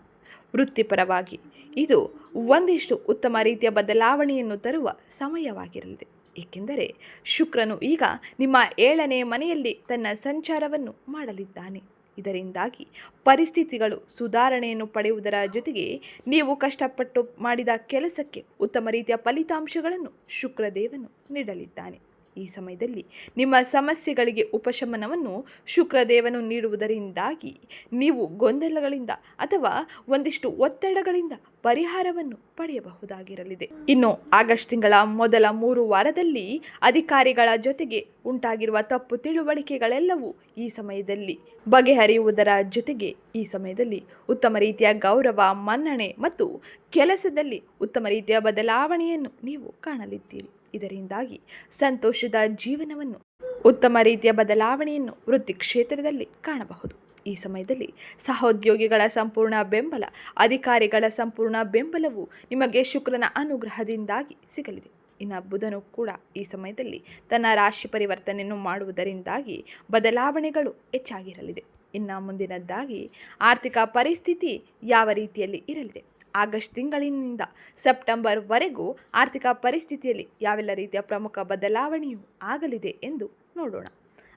ವೃತ್ತಿಪರವಾಗಿ ಇದು ಒಂದಿಷ್ಟು ಉತ್ತಮ ರೀತಿಯ ಬದಲಾವಣೆಯನ್ನು ತರುವ ಸಮಯವಾಗಿರಲಿದೆ. ಏಕೆಂದರೆ ಶುಕ್ರನು ಈಗ ನಿಮ್ಮ ಏಳನೇ ಮನೆಯಲ್ಲಿ ತನ್ನ ಸಂಚಾರವನ್ನು ಮಾಡಲಿದ್ದಾನೆ. ಇದರಿಂದಾಗಿ ಪರಿಸ್ಥಿತಿಗಳು ಸುಧಾರಣೆಯನ್ನು ಪಡೆಯುವುದರ ಜೊತೆಗೆ ನೀವು ಕಷ್ಟಪಟ್ಟು ಮಾಡಿದ ಕೆಲಸಕ್ಕೆ ಉತ್ತಮ ರೀತಿಯ ಫಲಿತಾಂಶಗಳನ್ನು ಶುಕ್ರದೇವನು ನೀಡಲಿದ್ದಾನೆ. ಈ ಸಮಯದಲ್ಲಿ ನಿಮ್ಮ ಸಮಸ್ಯೆಗಳಿಗೆ ಉಪಶಮನವನ್ನು ಶುಕ್ರದೇವನು ನೀಡುವುದರಿಂದಾಗಿ ನೀವು ಗೊಂದಲಗಳಿಂದ ಅಥವಾ ಒಂದಿಷ್ಟು ಒತ್ತಡಗಳಿಂದ ಪರಿಹಾರವನ್ನು ಪಡೆಯಬಹುದಾಗಿರಲಿದೆ. ಇನ್ನು ಆಗಸ್ಟ್ ತಿಂಗಳ ಮೊದಲ ಮೂರು ವಾರದಲ್ಲಿ ಅಧಿಕಾರಿಗಳ ಜೊತೆಗೆ ಉಂಟಾಗಿರುವ ತಪ್ಪು ತಿಳುವಳಿಕೆಗಳೆಲ್ಲವೂ ಈ ಸಮಯದಲ್ಲಿ ಬಗೆಹರಿಯುವುದರ ಜೊತೆಗೆ ಈ ಸಮಯದಲ್ಲಿ ಉತ್ತಮ ರೀತಿಯ ಗೌರವ, ಮನ್ನಣೆ ಮತ್ತು ಕೆಲಸದಲ್ಲಿ ಉತ್ತಮ ರೀತಿಯ ಬದಲಾವಣೆಯನ್ನು ನೀವು ಕಾಣಲಿದ್ದೀರಿ. ಇದರಿಂದಾಗಿ ಸಂತೋಷದ ಜೀವನವನ್ನು ಉತ್ತಮ ರೀತಿಯ ಬದಲಾವಣೆಯನ್ನು ವೃತ್ತಿ ಕ್ಷೇತ್ರದಲ್ಲಿ ಕಾಣಬಹುದು. ಈ ಸಮಯದಲ್ಲಿ ಸಹೋದ್ಯೋಗಿಗಳ ಸಂಪೂರ್ಣ ಬೆಂಬಲ, ಅಧಿಕಾರಿಗಳ ಸಂಪೂರ್ಣ ಬೆಂಬಲವು ನಿಮಗೆ ಶುಕ್ರನ ಅನುಗ್ರಹದಿಂದಾಗಿ ಸಿಗಲಿದೆ. ಇನ್ನು ಬುಧನು ಕೂಡ ಈ ಸಮಯದಲ್ಲಿ ತನ್ನ ರಾಶಿ ಪರಿವರ್ತನೆಯನ್ನು ಮಾಡುವುದರಿಂದಾಗಿ ಬದಲಾವಣೆಗಳು ಹೆಚ್ಚಾಗಿರಲಿದೆ. ಇನ್ನು ಮುಂದಿನದ್ದಾಗಿ ಆರ್ಥಿಕ ಪರಿಸ್ಥಿತಿ ಯಾವ ರೀತಿಯಲ್ಲಿ ಇರಲಿದೆ? ಆಗಸ್ಟ್ ತಿಂಗಳಿನಿಂದ ಸೆಪ್ಟೆಂಬರ್ವರೆಗೂ ಆರ್ಥಿಕ ಪರಿಸ್ಥಿತಿಯಲ್ಲಿ ಯಾವೆಲ್ಲ ರೀತಿಯ ಪ್ರಮುಖ ಬದಲಾವಣೆಯೂ ಆಗಲಿದೆ ಎಂದು ನೋಡೋಣ.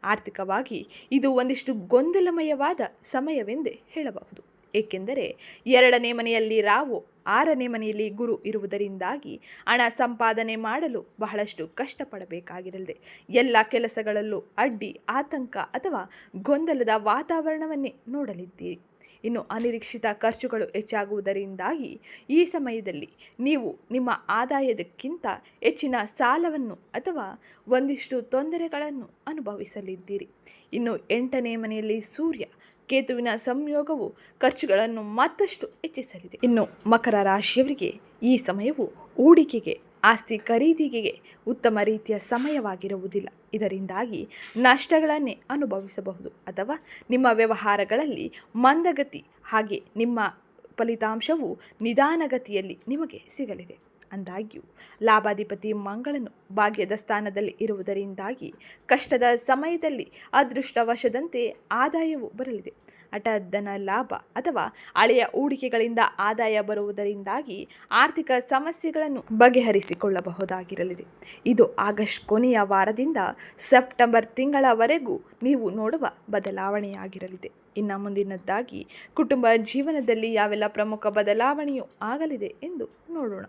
ಆರ್ಥಿಕವಾಗಿ ಇದು ಒಂದಿಷ್ಟು ಗೊಂದಲಮಯವಾದ ಸಮಯವೆಂದೇ ಹೇಳಬಹುದು. ಏಕೆಂದರೆ ಎರಡನೇ ಮನೆಯಲ್ಲಿ ರಾವು, ಆರನೇ ಮನೆಯಲ್ಲಿ ಗುರು ಇರುವುದರಿಂದಾಗಿ ಹಣ ಸಂಪಾದನೆ ಮಾಡಲು ಬಹಳಷ್ಟು ಕಷ್ಟಪಡಬೇಕಾಗಿರಲಿದೆ. ಎಲ್ಲ ಕೆಲಸಗಳಲ್ಲೂ ಅಡ್ಡಿ, ಆತಂಕ ಅಥವಾ ಗೊಂದಲದ ವಾತಾವರಣವನ್ನೇ ನೋಡಲಿದ್ದೀರಿ. ಇನ್ನು ಅನಿರೀಕ್ಷಿತ ಖರ್ಚುಗಳು ಹೆಚ್ಚಾಗುವುದರಿಂದಾಗಿ ಈ ಸಮಯದಲ್ಲಿ ನೀವು ನಿಮ್ಮ ಆದಾಯದಕ್ಕಿಂತ ಹೆಚ್ಚಿನ ಸಾಲವನ್ನು ಅಥವಾ ಒಂದಿಷ್ಟು ತೊಂದರೆಗಳನ್ನು ಅನುಭವಿಸಲಿದ್ದೀರಿ. ಇನ್ನು ಎಂಟನೇ ಮನೆಯಲ್ಲಿ ಸೂರ್ಯ, ಕೇತುವಿನ ಸಂಯೋಗವು ಖರ್ಚುಗಳನ್ನು ಮತ್ತಷ್ಟು ಹೆಚ್ಚಿಸಲಿದೆ. ಇನ್ನು ಮಕರ ರಾಶಿಯವರಿಗೆ ಈ ಸಮಯವು ಹೂಡಿಕೆಗೆ ಆಸ್ತಿ ಖರೀದಿಗೆ ಉತ್ತಮ ರೀತಿಯ ಸಮಯವಾಗಿರುವುದಿಲ್ಲ. ಇದರಿಂದಾಗಿ ನಷ್ಟಗಳನ್ನೇ ಅನುಭವಿಸಬಹುದು. ಅಥವಾ ನಿಮ್ಮ ವ್ಯವಹಾರಗಳಲ್ಲಿ ಮಂದಗತಿ ಹಾಗೆ ನಿಮ್ಮ ಫಲಿತಾಂಶವು ನಿಧಾನಗತಿಯಲ್ಲಿ ನಿಮಗೆ ಸಿಗಲಿದೆ. ಅಂದಾಗ್ಯೂ, ಲಾಭಾಧಿಪತಿ ಮಂಗಳನು ಭಾಗ್ಯದ ಸ್ಥಾನದಲ್ಲಿ ಇರುವುದರಿಂದಾಗಿ ಕಷ್ಟದ ಸಮಯದಲ್ಲಿ ಅದೃಷ್ಟವಶದಂತೆ ಆದಾಯವು ಬರಲಿದೆ. ಹಠಾತ್ತನ ಲಾಭ ಅಥವಾ ಹಳೆಯ ಹೂಡಿಕೆಗಳಿಂದ ಆದಾಯ ಬರುವುದರಿಂದಾಗಿ ಆರ್ಥಿಕ ಸಮಸ್ಯೆಗಳನ್ನು ಬಗೆಹರಿಸಿಕೊಳ್ಳಬಹುದಾಗಿರಲಿದೆ. ಇದು ಆಗಸ್ಟ್ ಕೊನೆಯ ವಾರದಿಂದ ಸೆಪ್ಟೆಂಬರ್ ತಿಂಗಳವರೆಗೂ ನೀವು ನೋಡುವ ಬದಲಾವಣೆಯಾಗಿರಲಿದೆ. ಇನ್ನು ಮುಂದಿನದ್ದಾಗಿ ಕುಟುಂಬ ಜೀವನದಲ್ಲಿ ಯಾವೆಲ್ಲ ಪ್ರಮುಖ ಬದಲಾವಣೆಯೂ ಆಗಲಿದೆ ಎಂದು ನೋಡೋಣ.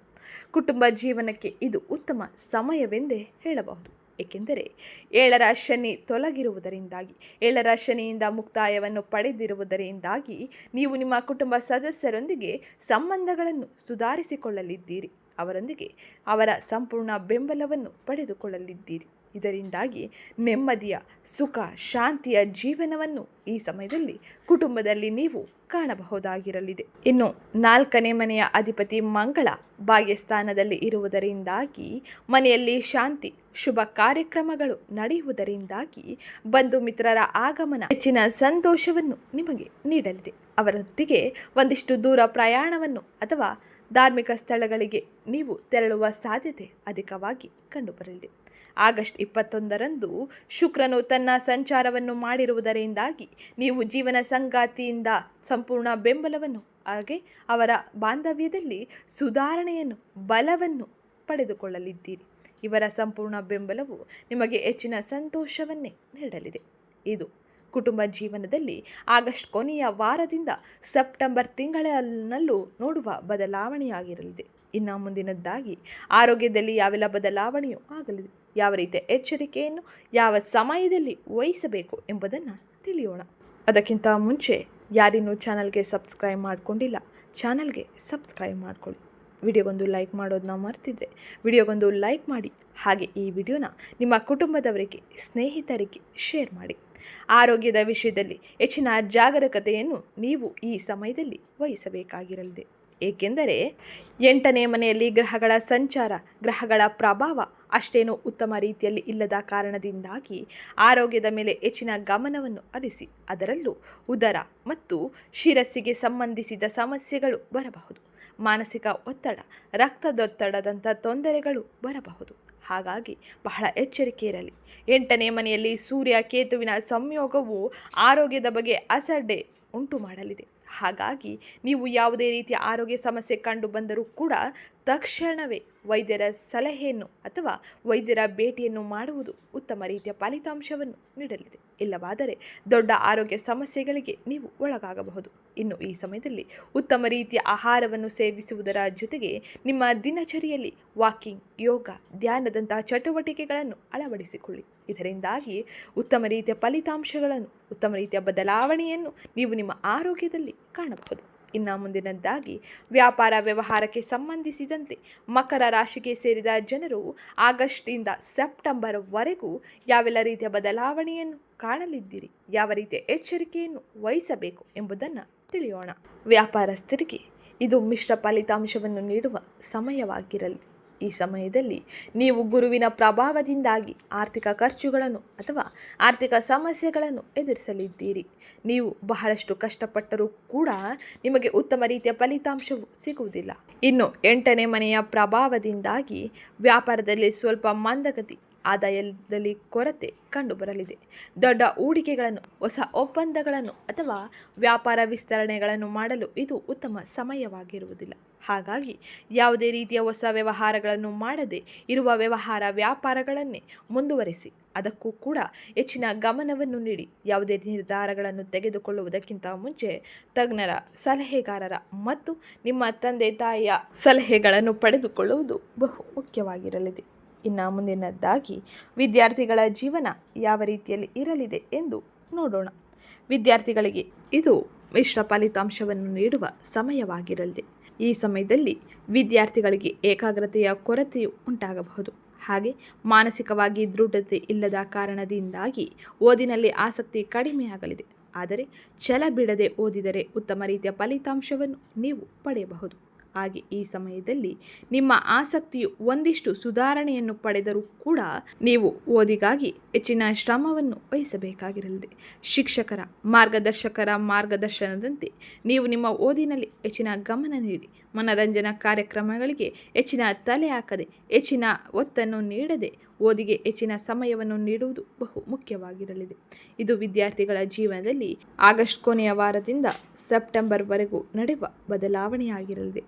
ಕುಟುಂಬ ಜೀವನಕ್ಕೆ ಇದು ಉತ್ತಮ ಸಮಯವೆಂದೇ ಹೇಳಬಹುದು. ಏಕೆಂದರೆ ಏಳರ ಶನಿ ತೊಲಗಿರುವುದರಿಂದಾಗಿ, ಏಳರ ಶನಿಯಿಂದ ಮುಕ್ತಾಯವನ್ನು ಪಡೆದಿರುವುದರಿಂದಾಗಿ ನೀವು ನಿಮ್ಮ ಕುಟುಂಬ ಸದಸ್ಯರೊಂದಿಗೆ ಸಂಬಂಧಗಳನ್ನು ಸುಧಾರಿಸಿಕೊಳ್ಳಲಿದ್ದೀರಿ, ಅವರೊಂದಿಗೆ ಅವರ ಸಂಪೂರ್ಣ ಬೆಂಬಲವನ್ನು ಪಡೆದುಕೊಳ್ಳಲಿದ್ದೀರಿ. ಇದರಿಂದಾಗಿ ನೆಮ್ಮದಿಯ ಸುಖ ಶಾಂತಿಯ ಜೀವನವನ್ನು ಈ ಸಮಯದಲ್ಲಿ ಕುಟುಂಬದಲ್ಲಿ ನೀವು ಕಾಣಬಹುದಾಗಿರಲಿದೆ. ಇನ್ನು ನಾಲ್ಕನೇ ಮನೆಯ ಅಧಿಪತಿ ಮಂಗಳ ಭಾಗ್ಯಸ್ಥಾನದಲ್ಲಿ ಇರುವುದರಿಂದಾಗಿ, ಮನೆಯಲ್ಲಿ ಶಾಂತಿ, ಶುಭ ಕಾರ್ಯಕ್ರಮಗಳು ನಡೆಯುವುದರಿಂದಾಗಿ ಬಂಧು ಮಿತ್ರರ ಆಗಮನ ಹೆಚ್ಚಿನ ಸಂತೋಷವನ್ನು ನಿಮಗೆ ನೀಡಲಿದೆ. ಅವರೊಂದಿಗೆ ಒಂದಿಷ್ಟು ದೂರ ಪ್ರಯಾಣವನ್ನು ಅಥವಾ ಧಾರ್ಮಿಕ ಸ್ಥಳಗಳಿಗೆ ನೀವು ತೆರಳುವ ಸಾಧ್ಯತೆ ಅಧಿಕವಾಗಿ ಕಂಡುಬರಲಿದೆ. ಆಗಸ್ಟ್ ಇಪ್ಪತ್ತೊಂದರಂದು ಶುಕ್ರನು ತನ್ನ ಸಂಚಾರವನ್ನು ಮಾಡಿರುವುದರಿಂದಾಗಿ ನೀವು ಜೀವನ ಸಂಗಾತಿಯಿಂದ ಸಂಪೂರ್ಣ ಬೆಂಬಲವನ್ನು, ಹಾಗೆ ಅವರ ಬಾಂಧವ್ಯದಲ್ಲಿ ಸುಧಾರಣೆಯನ್ನು, ಬಲವನ್ನು ಪಡೆದುಕೊಳ್ಳಲಿದ್ದೀರಿ. ಇವರ ಸಂಪೂರ್ಣ ಬೆಂಬಲವು ನಿಮಗೆ ಹೆಚ್ಚಿನ ಸಂತೋಷವನ್ನೇ ನೀಡಲಿದೆ. ಇದು ಕುಟುಂಬ ಜೀವನದಲ್ಲಿ ಆಗಸ್ಟ್ ಕೊನೆಯ ವಾರದಿಂದ ಸೆಪ್ಟೆಂಬರ್ ತಿಂಗಳಲ್ಲೂ ನೋಡುವ ಬದಲಾವಣೆಯಾಗಿರಲಿದೆ. ಇನ್ನು ಮುಂದಿನದ್ದಾಗಿ ಆರೋಗ್ಯದಲ್ಲಿ ಯಾವೆಲ್ಲ ಬದಲಾವಣೆಯೂ ಆಗಲಿದೆ. ಯಾವ ರೀತಿಯ ಎಚ್ಚರಿಕೆಯನ್ನು ಯಾವ ಸಮಯದಲ್ಲಿ ವಹಿಸಬೇಕು ಎಂಬುದನ್ನು ತಿಳಿಯೋಣ. ಅದಕ್ಕಿಂತ ಮುಂಚೆ ಯಾರಿನ್ನೂ ಚಾನಲ್ಗೆ ಸಬ್ಸ್ಕ್ರೈಬ್ ಮಾಡಿಕೊಂಡಿಲ್ಲ, ಚಾನಲ್ಗೆ ಸಬ್ಸ್ಕ್ರೈಬ್ ಮಾಡ್ಕೊಳ್ಳಿ. ವಿಡಿಯೋಗೊಂದು ಲೈಕ್ ಮಾಡೋದನ್ನ ಮರ್ತಿದ್ರೆ ವಿಡಿಯೋಗೊಂದು ಲೈಕ್ ಮಾಡಿ, ಹಾಗೆ ಈ ವಿಡಿಯೋನ ನಿಮ್ಮ ಕುಟುಂಬದವರಿಗೆ, ಸ್ನೇಹಿತರಿಗೆ ಶೇರ್ ಮಾಡಿ. ಆರೋಗ್ಯದ ವಿಷಯದಲ್ಲಿ ಹೆಚ್ಚಿನ ಜಾಗರೂಕತೆಯನ್ನು ನೀವು ಈ ಸಮಯದಲ್ಲಿ ವಹಿಸಬೇಕಾಗಿರಲಿದೆ. ಏಕೆಂದರೆ ಎಂಟನೇ ಮನೆಯಲ್ಲಿ ಗ್ರಹಗಳ ಸಂಚಾರ, ಗ್ರಹಗಳ ಪ್ರಭಾವ ಅಷ್ಟೇನೂ ಉತ್ತಮ ರೀತಿಯಲ್ಲಿ ಇಲ್ಲದ ಕಾರಣದಿಂದಾಗಿ ಆರೋಗ್ಯದ ಮೇಲೆ ಹೆಚ್ಚಿನ ಗಮನವನ್ನು ಅರಿಸಿ ಅದರಲ್ಲೂ ಉದರ ಮತ್ತು ಶಿರಸ್ಸಿಗೆ ಸಂಬಂಧಿಸಿದ ಸಮಸ್ಯೆಗಳು ಬರಬಹುದು. ಮಾನಸಿಕ ಒತ್ತಡ, ರಕ್ತದೊತ್ತಡದಂಥ ತೊಂದರೆಗಳು ಬರಬಹುದು. ಹಾಗಾಗಿ ಬಹಳ ಎಚ್ಚರಿಕೆ ಇರಲಿ. ಎಂಟನೇ ಮನೆಯಲ್ಲಿ ಸೂರ್ಯ ಕೇತುವಿನ ಸಂಯೋಗವು ಆರೋಗ್ಯದ ಬಗ್ಗೆ ಅಸಡ್ಡೆ ಉಂಟು ಮಾಡಲಿದೆ ಹಾಗಾಗಿ ನೀವು ಯಾವುದೇ ರೀತಿಯ ಆರೋಗ್ಯ ಸಮಸ್ಯೆ ಕಂಡು ಬಂದರೂ ಕೂಡ ತಕ್ಷಣವೇ ವೈದ್ಯರ ಸಲಹೆಯನ್ನು ಅಥವಾ ವೈದ್ಯರ ಭೇಟಿಯನ್ನು ಮಾಡುವುದು ಉತ್ತಮ ರೀತಿಯ ಫಲಿತಾಂಶವನ್ನು ನೀಡಲಿದೆ. ಇಲ್ಲವಾದರೆ ದೊಡ್ಡ ಆರೋಗ್ಯ ಸಮಸ್ಯೆಗಳಿಗೆ ನೀವು ಒಳಗಾಗಬಹುದು. ಇನ್ನು ಈ ಸಮಯದಲ್ಲಿ ಉತ್ತಮ ರೀತಿಯ ಆಹಾರವನ್ನು ಸೇವಿಸುವುದರ ಜೊತೆಗೆ ನಿಮ್ಮ ದಿನಚರಿಯಲ್ಲಿ ವಾಕಿಂಗ್, ಯೋಗ, ಧ್ಯಾನದಂತಹ ಚಟುವಟಿಕೆಗಳನ್ನು ಅಳವಡಿಸಿಕೊಳ್ಳಿ. ಇದರಿಂದಾಗಿ ಉತ್ತಮ ರೀತಿಯ ಫಲಿತಾಂಶಗಳನ್ನು, ಉತ್ತಮ ರೀತಿಯ ಬದಲಾವಣೆಯನ್ನು ನೀವು ನಿಮ್ಮ ಆರೋಗ್ಯದಲ್ಲಿ ಕಾಣಬಹುದು. ಇನ್ನು ಮುಂದಿನದ್ದಾಗಿ ವ್ಯಾಪಾರ ವ್ಯವಹಾರಕ್ಕೆ ಸಂಬಂಧಿಸಿದಂತೆ ಮಕರ ರಾಶಿಗೆ ಸೇರಿದ ಜನರು ಆಗಸ್ಟ್ನಿಂದ ಸೆಪ್ಟೆಂಬರ್ವರೆಗೂ ಯಾವೆಲ್ಲ ರೀತಿಯ ಬದಲಾವಣೆಯನ್ನು ಕಾಣಲಿದ್ದೀರಿ, ಯಾವ ರೀತಿಯ ಎಚ್ಚರಿಕೆಯನ್ನು ವಹಿಸಬೇಕು ಎಂಬುದನ್ನು ತಿಳಿಯೋಣ. ವ್ಯಾಪಾರಸ್ಥರಿಗೆ ಇದು ಮಿಶ್ರ ಫಲಿತಾಂಶವನ್ನು ನೀಡುವ ಸಮಯವಾಗಿರಲಿ. ಈ ಸಮಯದಲ್ಲಿ ನೀವು ಗುರುವಿನ ಪ್ರಭಾವದಿಂದಾಗಿ ಆರ್ಥಿಕ ಖರ್ಚುಗಳನ್ನು ಅಥವಾ ಆರ್ಥಿಕ ಸಮಸ್ಯೆಗಳನ್ನು ಎದುರಿಸಲಿದ್ದೀರಿ. ನೀವು ಬಹಳಷ್ಟು ಕಷ್ಟಪಟ್ಟರೂ ಕೂಡ ನಿಮಗೆ ಉತ್ತಮ ರೀತಿಯ ಫಲಿತಾಂಶವು ಸಿಗುವುದಿಲ್ಲ. ಇನ್ನು ಎಂಟನೇ ಮನೆಯ ಪ್ರಭಾವದಿಂದಾಗಿ ವ್ಯಾಪಾರದಲ್ಲಿ ಸ್ವಲ್ಪ ಮಂದಗತಿ, ಆದಾಯದಲ್ಲಿ ಕೊರತೆ ಕಂಡುಬರಲಿದೆ. ದೊಡ್ಡ ಹೂಡಿಕೆಗಳನ್ನು, ಹೊಸ ಒಪ್ಪಂದಗಳನ್ನು ಅಥವಾ ವ್ಯಾಪಾರ ವಿಸ್ತರಣೆಗಳನ್ನು ಮಾಡಲು ಇದು ಉತ್ತಮ ಸಮಯವಾಗಿರುವುದಿಲ್ಲ. ಹಾಗಾಗಿ ಯಾವುದೇ ರೀತಿಯ ಹೊಸ ವ್ಯವಹಾರಗಳನ್ನು ಮಾಡದೆ ಇರುವ ವ್ಯವಹಾರ ವ್ಯಾಪಾರಗಳನ್ನೇ ಮುಂದುವರಿಸಿ, ಅದಕ್ಕೂ ಕೂಡ ಹೆಚ್ಚಿನ ಗಮನವನ್ನು ನೀಡಿ ಯಾವುದೇ ನಿರ್ಧಾರಗಳನ್ನು ತೆಗೆದುಕೊಳ್ಳುವುದಕ್ಕಿಂತ ಮುಂಚೆ ತಜ್ಞರ ಸಲಹೆಗಾರರ ಮತ್ತು ನಿಮ್ಮ ತಂದೆ ತಾಯಿಯ ಸಲಹೆಗಳನ್ನು ಪಡೆದುಕೊಳ್ಳುವುದು ಬಹು ಮುಖ್ಯವಾಗಿರಲಿದೆ. ಇನ್ನು ಮುಂದಿನದ್ದಾಗಿ ವಿದ್ಯಾರ್ಥಿಗಳ ಜೀವನ ಯಾವ ರೀತಿಯಲ್ಲಿ ಇರಲಿದೆ ಎಂದು ನೋಡೋಣ. ವಿದ್ಯಾರ್ಥಿಗಳಿಗೆ ಇದು ಮಿಶ್ರ ಫಲಿತಾಂಶವನ್ನು ನೀಡುವ ಸಮಯವಾಗಿರಲಿದೆ. ಈ ಸಮಯದಲ್ಲಿ ವಿದ್ಯಾರ್ಥಿಗಳಿಗೆ ಏಕಾಗ್ರತೆಯ ಕೊರತೆಯು ಉಂಟಾಗಬಹುದು. ಹಾಗೆ ಮಾನಸಿಕವಾಗಿ ದೃಢತೆ ಇಲ್ಲದ ಕಾರಣದಿಂದಾಗಿ ಓದಿನಲ್ಲಿ ಆಸಕ್ತಿ ಕಡಿಮೆಯಾಗಲಿದೆ. ಆದರೆ ಛಲ ಬಿಡದೆ ಓದಿದರೆ ಉತ್ತಮ ರೀತಿಯ ಫಲಿತಾಂಶವನ್ನು ನೀವು ಪಡೆಯಬಹುದು. ಹಾಗೆ ಈ ಸಮಯದಲ್ಲಿ ನಿಮ್ಮ ಆಸಕ್ತಿಯು ಒಂದಿಷ್ಟು ಸುಧಾರಣೆಯನ್ನು ಪಡೆದರೂ ಕೂಡ ನೀವು ಓದಿಗಾಗಿ ಹೆಚ್ಚಿನ ಶ್ರಮವನ್ನು ವಹಿಸಬೇಕಾಗಿರಲಿದೆ. ಶಿಕ್ಷಕರ, ಮಾರ್ಗದರ್ಶಕರ ಮಾರ್ಗದರ್ಶನದಂತೆ ನೀವು ನಿಮ್ಮ ಓದಿನಲ್ಲಿ ಹೆಚ್ಚಿನ ಗಮನ ನೀಡಿ. ಮನರಂಜನಾ ಕಾರ್ಯಕ್ರಮಗಳಿಗೆ ಹೆಚ್ಚಿನ ತಲೆ ಹಾಕದೆ, ಹೆಚ್ಚಿನ ಒತ್ತನ್ನು ನೀಡದೆ, ಓದಿಗೆ ಹೆಚ್ಚಿನ ಸಮಯವನ್ನು ನೀಡುವುದು ಬಹು ಮುಖ್ಯವಾಗಿರಲಿದೆ. ಇದು ವಿದ್ಯಾರ್ಥಿಗಳ ಜೀವನದಲ್ಲಿ ಆಗಸ್ಟ್ ಕೊನೆಯ ವಾರದಿಂದ ಸೆಪ್ಟೆಂಬರ್ವರೆಗೂ ನಡೆಯುವ ಬದಲಾವಣೆಯಾಗಿರಲಿದೆ.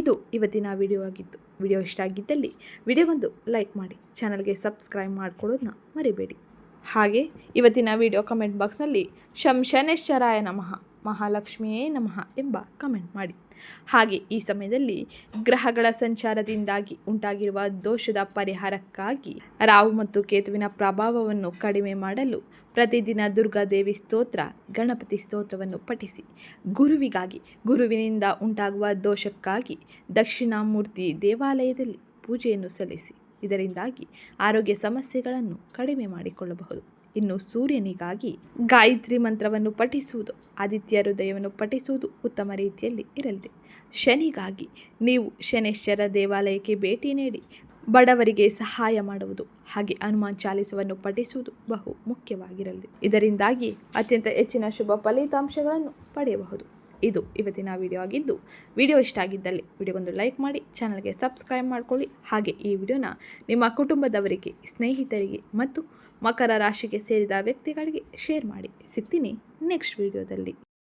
ಇದು ಇವತ್ತಿನ ವಿಡಿಯೋ ಆಗಿತ್ತು. ವಿಡಿಯೋ ಇಷ್ಟ ಆಗಿದ್ದಲ್ಲಿ ವಿಡಿಯೋವೊಂದು ಲೈಕ್ ಮಾಡಿ, ಚಾನಲ್ಗೆ ಸಬ್ಸ್ಕ್ರೈಬ್ ಮಾಡ್ಕೊಳ್ಳೋದನ್ನ ಮರಿಬೇಡಿ. ಹಾಗೆ ಇವತ್ತಿನ ವಿಡಿಯೋ ಕಮೆಂಟ್ ಬಾಕ್ಸ್ನಲ್ಲಿ ಶಂ ಶನೇಶ್ವರಾಯ ನಮಃ, ಮಹಾಲಕ್ಷ್ಮಿಯೇ ನಮಃ ಎಂಬ ಕಮೆಂಟ್ ಮಾಡಿ. ಹಾಗೆ ಈ ಸಮಯದಲ್ಲಿ ಗ್ರಹಗಳ ಸಂಚಾರದಿಂದಾಗಿ ಉಂಟಾಗಿರುವ ದೋಷದ ಪರಿಹಾರಕ್ಕಾಗಿ ರಾಹು ಮತ್ತು ಕೇತುವಿನ ಪ್ರಭಾವವನ್ನು ಕಡಿಮೆ ಮಾಡಲು ಪ್ರತಿದಿನ ದುರ್ಗಾದೇವಿ ಸ್ತೋತ್ರ, ಗಣಪತಿ ಸ್ತೋತ್ರವನ್ನು ಪಠಿಸಿ. ಗುರುವಿಗಾಗಿ, ಗುರುವಿನಿಂದ ಉಂಟಾಗುವ ದೋಷಕ್ಕಾಗಿ ದಕ್ಷಿಣಾಮೂರ್ತಿ ದೇವಾಲಯದಲ್ಲಿ ಪೂಜೆಯನ್ನು ಸಲ್ಲಿಸಿ. ಇದರಿಂದಾಗಿ ಆರೋಗ್ಯ ಸಮಸ್ಯೆಗಳನ್ನು ಕಡಿಮೆ ಮಾಡಿಕೊಳ್ಳಬಹುದು. ಇನ್ನು ಸೂರ್ಯನಿಗಾಗಿ ಗಾಯತ್ರಿ ಮಂತ್ರವನ್ನು ಪಠಿಸುವುದು, ಆದಿತ್ಯ ಹೃದಯವನ್ನು ಪಠಿಸುವುದು ಉತ್ತಮ ರೀತಿಯಲ್ಲಿ ಇರಲಿದೆ. ಶನಿಗಾಗಿ ನೀವು ಶನೇಶ್ವರ ದೇವಾಲಯಕ್ಕೆ ಭೇಟಿ ನೀಡಿ ಬಡವರಿಗೆ ಸಹಾಯ ಮಾಡುವುದು, ಹಾಗೆ ಹನುಮಾನ್ ಚಾಲಿಸವನ್ನು ಪಠಿಸುವುದು ಬಹು ಮುಖ್ಯವಾಗಿರಲಿದೆ. ಇದರಿಂದಾಗಿ ಅತ್ಯಂತ ಹೆಚ್ಚಿನ ಶುಭ ಫಲಿತಾಂಶಗಳನ್ನು ಪಡೆಯಬಹುದು. ಇದು ಇವತ್ತಿನ ವಿಡಿಯೋ ಆಗಿದ್ದು, ವಿಡಿಯೋ ಇಷ್ಟ ಆಗಿದ್ದಲ್ಲಿ ವಿಡಿಯೋಗೊಂದು ಲೈಕ್ ಮಾಡಿ, ಚಾನಲ್ಗೆ ಸಬ್ಸ್ಕ್ರೈಬ್ ಮಾಡ್ಕೊಳ್ಳಿ. ಹಾಗೆ ಈ ವಿಡಿಯೋನ ನಿಮ್ಮ ಕುಟುಂಬದವರಿಗೆ, ಸ್ನೇಹಿತರಿಗೆ ಮತ್ತು ಮಕರ ರಾಶಿಗೆ ಸೇರಿದ ವ್ಯಕ್ತಿಗಳಿಗೆ ಶೇರ್ ಮಾಡಿ ಸಿಗ್ತೀನಿ ನೆಕ್ಸ್ಟ್ ವಿಡಿಯೋದಲ್ಲಿ.